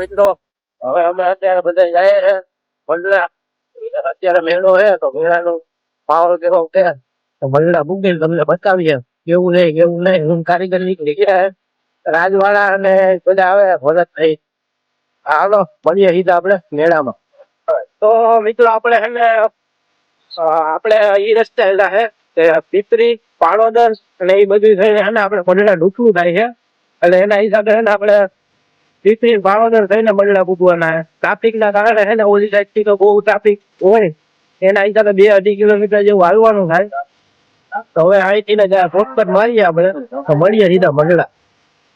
મિત્રો, હવે અમે અત્યારે બધા જાય છે મંડળા અત્યારે મેળો છે તો મેળાનો પાવર કેવો છે? તો મંડળા મૂકીને તમને બતાવીએ. કેવું નહીં કેવું નહીં? હું કારીગર નીકળી ગયા રાજવાળા અને બધા આવે ભરત થઈ હાલો, મળીએ સીધા આપણે મેળામાં. તો મિત્રો, આપણે છે ને આપણે એ રસ્તે હેલા છે કે પીપરી પાળોદર અને એ બધું થઈને આપણે મંડળા લૂંટવું થાય છે. એટલે એના હિસાબે આપણે પીપરી ભાવનગર થઈને મંડળા પૂગવાના છે ટ્રાફિક ના કારણે છે ને ઓલી સાઈડથી તો બહુ ટ્રાફિક હોય. એના હિસાબે બે અઢી કિલોમીટર જેવું હાલવાનું થાય. તો હવે અહીંથી ને પોસ્ટર મારીએ આપણે. તો મળીએ સીધા મંડળા.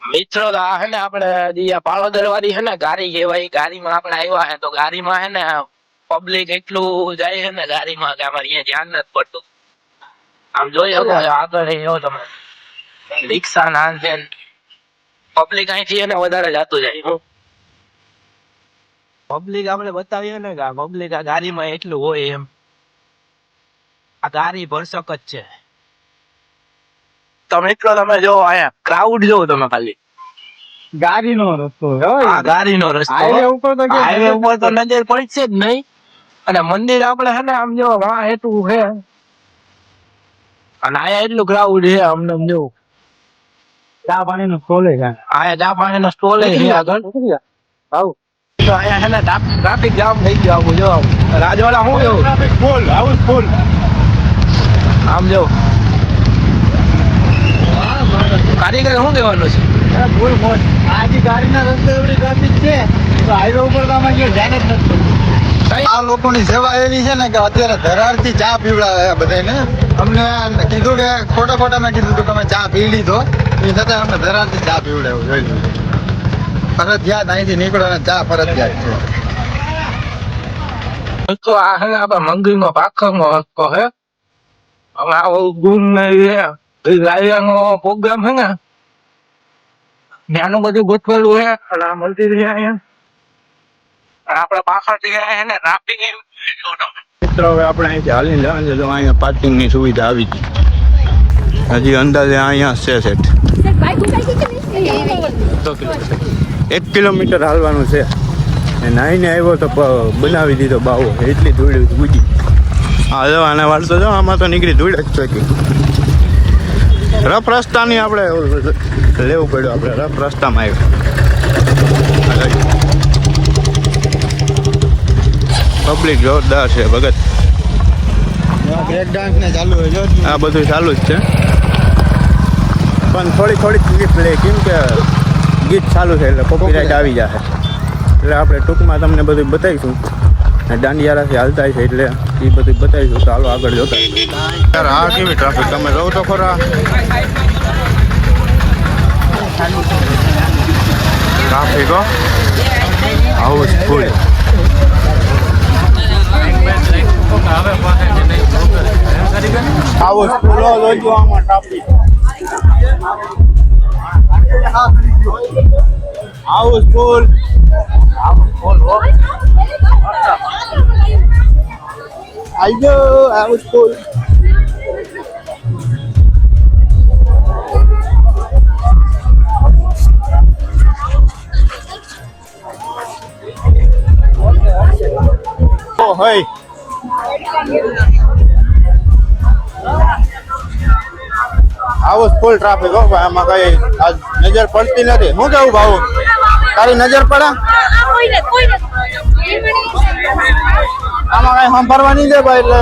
મિત્રો, તો આ હે ને આપણે જે પાળોદર વાળી હે ને ગાડી કહેવાય. ગાડીમાં આપણે આવ્યા હે તો ગાડીમાં હે ને પબ્લિક એટલું જાય છે ને ગાડીમાં કે અમારે અહીંયા ધ્યાન નથી પડતું. આમ જોઈ શકો આગળ એવો તમે. રિક્ષા ના છે પબ્લિક અહીંથી એને વધારે જાતું જાય પબ્લિક આપણે બતાવીએ ને કે પબ્લિક આ ગાડીમાં એટલું હોય એમ. આ ગાડી ભરસક જ છે. તમે એટલો તમે જો અહીંયા ક્રાઉડ જો તમે ખાલી. ગાડીનો રસ્તો આ ગાડીનો રસ્તો હાઈવે ઉપર તો હાઈવે ઉપર તો નજર પડશે જ નહીં. અને મંદિર આપણે હે ને આમ જો વાહ હેતુ છે. અને આયા એટલું ક્રાઉડ છે આમને આમ જો. ચા પાણી નો છે આયા ચા પાણીનો સ્ટોલ છે આગળ. આવું. તો અહીંયા છે ને ટ્રાફિક જામ થઈ ગયો આવું જો રાજવાડા હું જો ફૂલ હાઉસ ફૂલ આમ જો. કારીગર શું કહેવાનું છે? ફૂલ આજે ગાડીના રસ્તે એવડી ટ્રાફિક છે તો હાઈવે ઉપર તો આમાં ક્યાંય ધ્યાન જ નથી. કઈ? આ લોકોની સેવા એવી છે ને કે અત્યારે ધરારથી ચા પીવડાવે બધા બધાને અમને કીધું કે ખોટા ખોટા મેં કીધું તમે ચા પી લીધો. એ છતાં અમને ધરાથી ચા પીવડાવ્યું, જોઈ લો ફરજિયાત અહીંથી નીકળો અને ચા ફરજિયાત છે. તો આ હે આપણા મંદિરમાં નો હસ્તો હે. હવે આવો ગુણ નહીં એ નો પ્રોગ્રામ હે ને. ત્યાંનું બધું ગોઠવેલું હે. અને આ મંદિર અહીંયા. આપડે પાછળથી ગયા છે ને ટ્રાફિક મિત્રો, હવે આપણે અહીંથી હાલીને જવાનું છે. તો અહીંયા પાર્કિંગની સુવિધા આવી ગઈ. હજી અંદાજે અહીંયા છે સેટ. એક કિલોમીટર હાલવાનું છે. ને નાઈને આવ્યો તો બનાવી દીધો બાવો. એટલી ધૂળ ગુજી હા જો આને વાળતો જો, આમાં તો નીકળી ધૂળ જ ચોકી. રફ રસ્તાની આપણે લેવું પડ્યું. આપણે રફ રસ્તામાં આવ્યું. પબ્લિક જોરદાર છે ભગત. આ બધું ચાલુ જ છે. પણ થોડી થોડી ક્લિપ લે કેમ કે ગીત ચાલુ છે એટલે કોપીરાઇટ આવી જશે એટલે આપણે ટૂંકમાં તમને બધું બતાવીશું. અને દાંડિયારાથી હાલતા છે એટલે એ બધું બતાવીશું. ચાલો આગળ જોતા. આ કેવી ટ્રાફિક તમે રહો તો ખરા. ટ્રાફિક હાઉસફુલ હાઉસફુલ હો જોજો આમાં ટ્રાફિક હાઉસફુલ આજો હાઉસફુલ ઓ હઈ આવો ફૂલ ટ્રાફિક હો, ભાઈ. આમાં કઈ આજ નજર પડતી નથી. હું કેવું ભાવ તારી નજર પડે? આમાં કઈ સાંભળવા નહીં ભાઈ એટલે?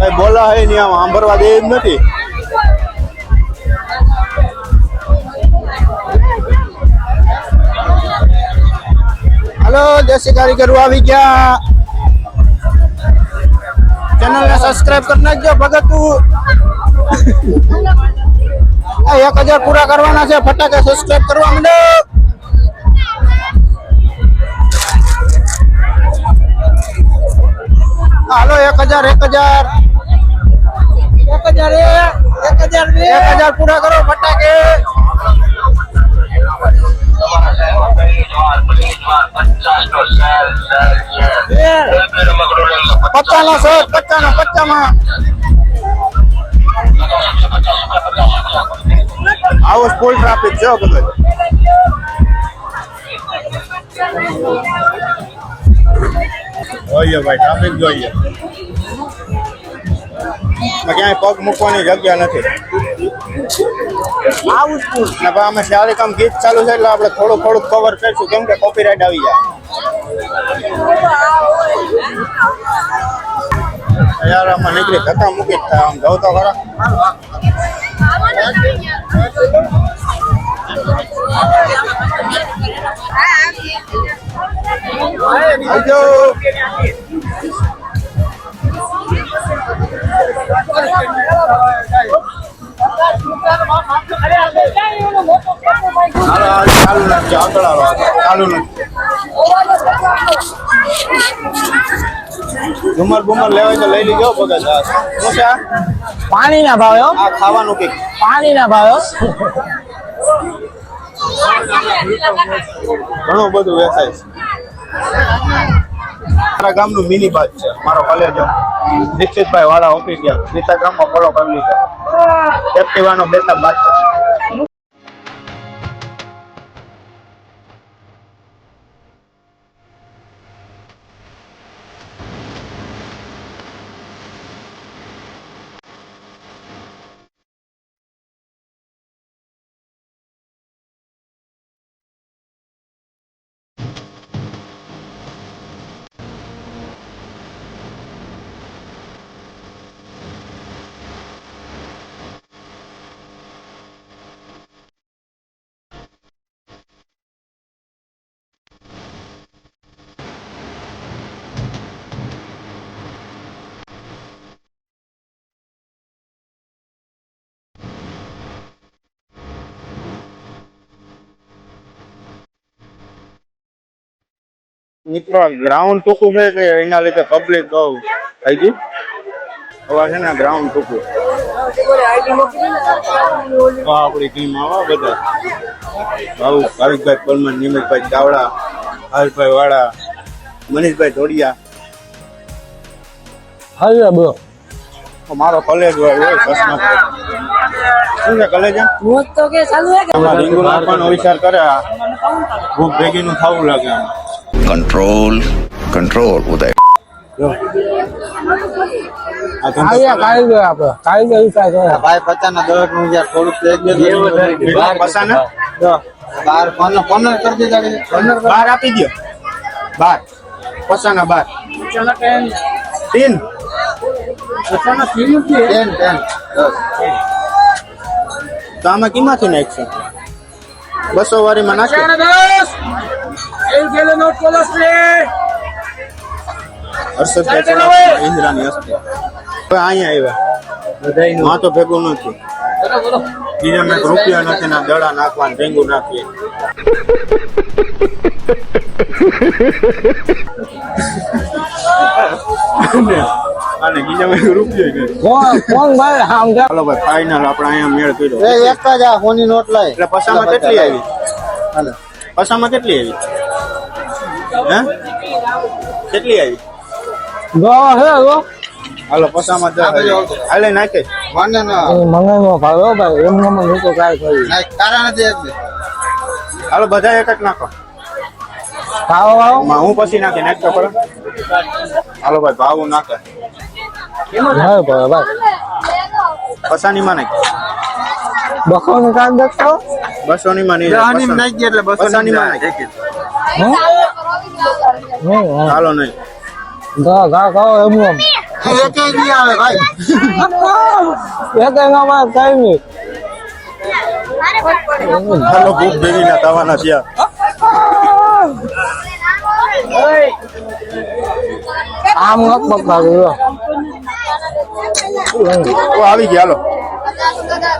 કઈ બોલા હે નહીં આમાં. સાંભળવા દે જ નથી. હલો દેશી કારીગરો. આવી ગયા. ચેનલ ને સબસ્ક્રાઇબ કરી નાખજો ભગત તું એક હજાર પૂરા કરવાના છે ફટાકે સબસ્ક્રાઇબ કરવા માંડો. હાલો એક હજાર એક હજાર. એક હજાર એક હજાર પૂરા કરો ફટાકે. પચાસ શર્ટ પચાસ નો આવો ફૂલ ટ્રાફિક છે બધું. જોઈએ ભાઈ ટ્રાફિક જોઈએ. ક્યાંય પગ મૂકવાની જગ્યા નથી. આવું. ને ભાઈ અમે સારી કામ ગીત ચાલુ છે એટલે આપણે થોડું થોડું કવર કરીશું. કેમ કે કોપીરાઇટ આવી જાય. યાર આમાં નીકળી ધક્કા મૂકી જ થાય. આમ જવું તો ખરા. આવજો. ચાલુ નથી ઝુમર બુમર લેવાય તો લઈ લીધો હા. શું છે આ? પાણીના ભાવે આ ખાવાનું કંઈક. પાણીના ના હો. ઘણું બધું વેચાય છે. મારા ગામનું મિની બાજ છે મારો કોલેજ દીક્ષિતભાઈ વાળા ઓપી ગયા ઇન્સ્ટાગ્રામમાં ફોલો કરી લીધો. એક્ટિવાનો બેતા બાદ છે મિત્રો ગ્રાઉન્ડ ટૂંકું છે કે એના લીધે પબ્લિક થઈ ગયું? હવે છે ને ગ્રાઉન્ડ ટૂંકું. આપણી ટીમ આવા બધા. ભાઉ ભાવિકભાઈ પરમાર નિમિતભાઈ ચાવડા હર્ષભાઈ વાળા મનીષભાઈ ધોડિયા. હવે બોલો. મારો કોલેજ હોય હોય શું છે કોલેજ મોજ તો કે ચાલુ હે કે? વિચાર કરે ભૂખ ભેગીનું થવું લાગે કંટ્રોલ control ઉદય. ભાઈ પચાના દસનું યાર થોડુંક પસાને? બાર પંદર કરી દીધા બાર આપી દો બાર. પસાના બાર. તીન. ટેન ટેન દસ તો આમાં કિંમાંથી નાખશે બસો વાળીમાં નાખે હવે અહીંયા આવ્યા માં તો ભેગું નથી બીજા મેં રૂપિયા નથી ના દડા નાખવા ભેગું નાખીએ અને બીજા મેં રૂપિયા કોણ કોણ ભાઈ આમ ચાલો ભાઈ ફાઇનલ આપણે અહીંયા મેળ કર્યો. એ એક જ આ હોની નોટ લાય. એટલે પસામાં કેટલી આવી? હાલે. પસામાં કેટલી આવી? હે? કેટલી આવી? ગો હે ગો. હાલો પસામાં દસ આવી. હાલે નાખે. મને ના એ નો ભાવે હો ભાઈ એમ નમ નહીં તો કાંઈ કરી ના, તારા નથી એક હાલો બધા એક જ નાખો. ભાવ ભાવ? માં હું પછી નાખી નાખતો પડે હાલો ભાઈ ભાવ નાખે. ના પડે ભાઈ પસાની માં નાખ. બખો ને કાંઈ દેખતો બસો ની માં નહીં નાખી બસો ની માં નાખ. હે નહીં હા ચાલો નહીં. ગા ગા ગાઓ એમ એમ એકે એકેય નહીં આવે ભાઈ. એક એનામાં કઈ નહીં હાલો ભૂખ ભેગી ના થવાના થયા આમ નક બક ગયો ઓ આવી ગયા હાલો.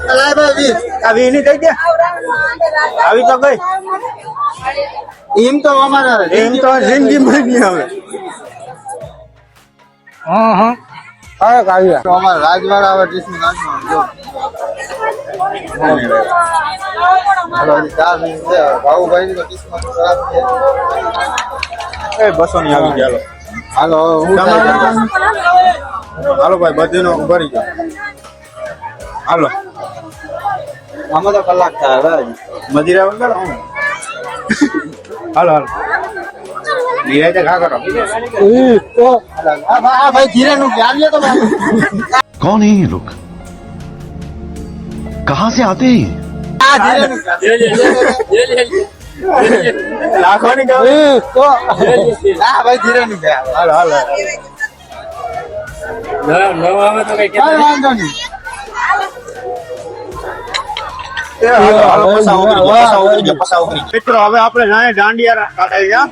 લાય ભાઈ વીસ. આવી એની થઈ ગયા આવી તો ગઈ. એમ તો અમારા એમ તો જિંદગીમાં માં નહીં આવે. હા હા. કાંઈ કાઢી તો અમારા રાજવાડા આવે જો. તો કિસ્મત ખરાબ છે. એ બસો ની આવી ગયા હાલો. હાલો હું હાલો ભાઈ બધીનો ભરી ગયો હાલો. આમાં તો કલાક થાય. મજીરા વગર? હું હાલો હાલો. ધીરે તો કરો કોણ કહા સે આતે આ ધીરે લાખો ની તો હા ભાઈ ધીરે મિત્રો હવે આપણે નાય દાંડિયા કાઢાઈ ગયા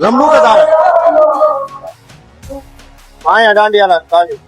લંબુ કે તારે? અહીંયા દાંડિયા કાઢી.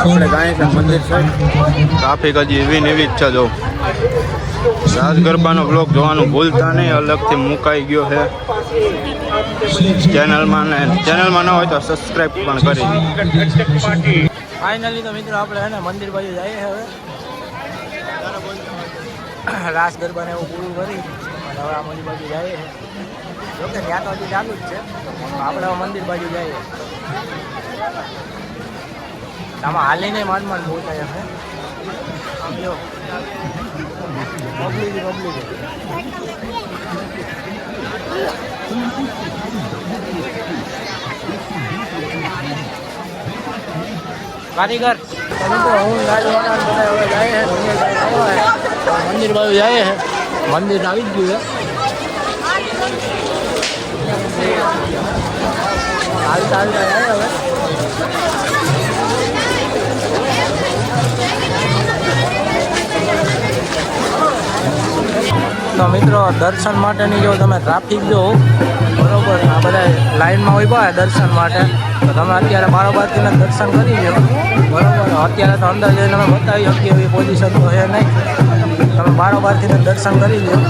આપણે ગાયસન મંદિર છે. ટ્રાફિક હજી એવી ને એવી જ છે જો. રાજ ગરબાનો બ્લોગ જોવાનું ભૂલતા નહીં અલગથી મુકાઈ ગયો છે. ચેનલમાં ને ચેનલમાં ન હોય તો સબસ્ક્રાઈબ પણ કરી. ફાઇનલી તો મિત્રો આપણે એને મંદિર બાજુ જઈએ હવે. રાસ ગરબાને એવું પૂરું કરી. અને હવે આ મંદિર બાજુ જઈએ જોકે ત્યાં તો હજી ચાલુ જ છે. આપણે મંદિર બાજુ જઈએ. આમાં હાલીને માંડ માંડ પહોંચાય છે આમ જો પબ્લિક પબ્લિક કારીગર તો મિત્રો હું રાજવાડા બધા હવે જાય છે મંદિર બાજુ આવ્યો છે મંદિર બાજુ જાય છે મંદિર આવી જ ગયું છે હાલતા હાલતા જાય હવે તો મિત્રો, દર્શન માટેની જો તમે ટ્રાફિક જો, બરોબર, આ બધા લાઈનમાં હોય હોય દર્શન માટે. તો તમે અત્યારે બારોબારથી દર્શન કરી લો બરોબર, અત્યારે તો અંદર જઈને અમે બતાવી શકીએ એવી પોઝિશન તો છે નહીં. તમે બારોબારથી દર્શન કરી લો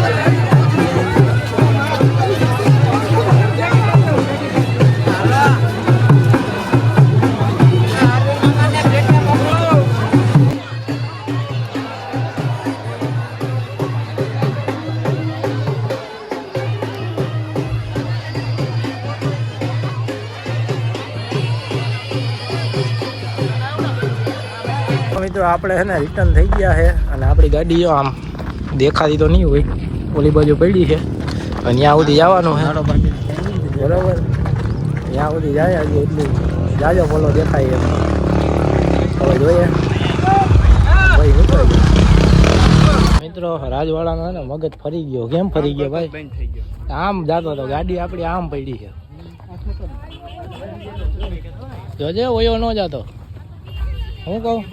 મિત્રો, આપણે છે ને રિટર્ન થઈ ગયા છે અને આપણી ગાડી જો આમ દેખાતી તો નહીં હોય. ઓલી બાજુ પડી છે. અને ત્યાં સુધી જવાનું છે. બરાબર? ત્યાં સુધી જાય હજી એટલું જાજો બોલો દેખાય એમ. હવે જોઈએ. મિત્રો, રાજવાડાનો ને મગજ ફરી ગયો. કેમ ફરી ગયો ભાઈ? આમ જાતો હતો ગાડી આપણી આમ પડી છે. જોજે, ઓયો ન જાતો. હું કહું?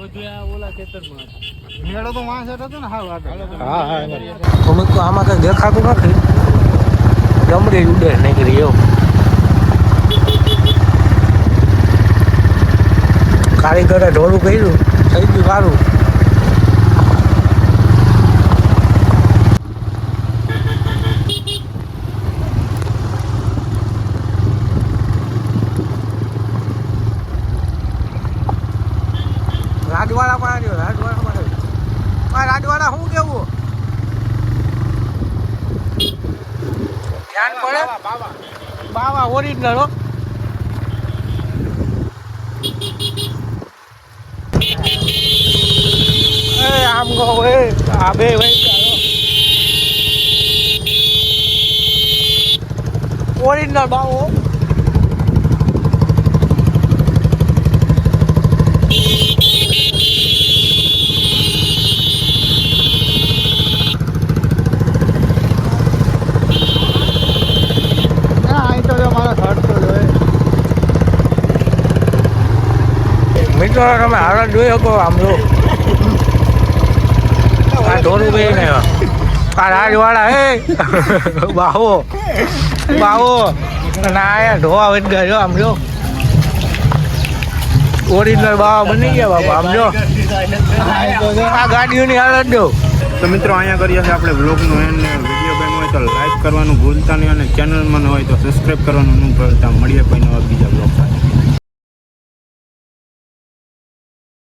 મેળો તો વાંસ હતો ને હાવ હા હા અમુક તો આમાં કઈ દેખાતું નથી. જમરી ઉડે નીકળી એવું કારીગરે ઢોળું કર્યું થઈ ગયું સારું રાજવાડા પણ આવ્યો રાજવાડા પણ આવ્યો આ રાજવાડા શું કેવું ધ્યાન પડે બાવા ઓરિજિનલ હો. આમ ગો આ બે ગયા ઓરિજિનલ બાવો ના અહીં તો જો મારો શર્ટ તો જોઈએ તમે હાલત જોઈ શકો આમ જો. આ ધોરું ભાઈ ને આ. રાજવાળા હે? બાવો બાવો. ના આયા ઢોવા વધ ગયો, આમ જો. ઓરિજિનલ બાવા બની ગયા બાપા, આમ જો. આ ગાડીઓની હાલત જો. તો મિત્રો, અહીંયા કરીએ છીએ આપણે બ્લોગનું એન્ડ વીડિયો બેન હોય તો લાઈક કરવાનું ભૂલતા નહીં અને ચેનલમાં ન હોય તો સબસ્ક્રાઈબ કરવાનું ન ભૂલતા. મળીએ કોઈ નવા બીજા બ્લોગ સાથે.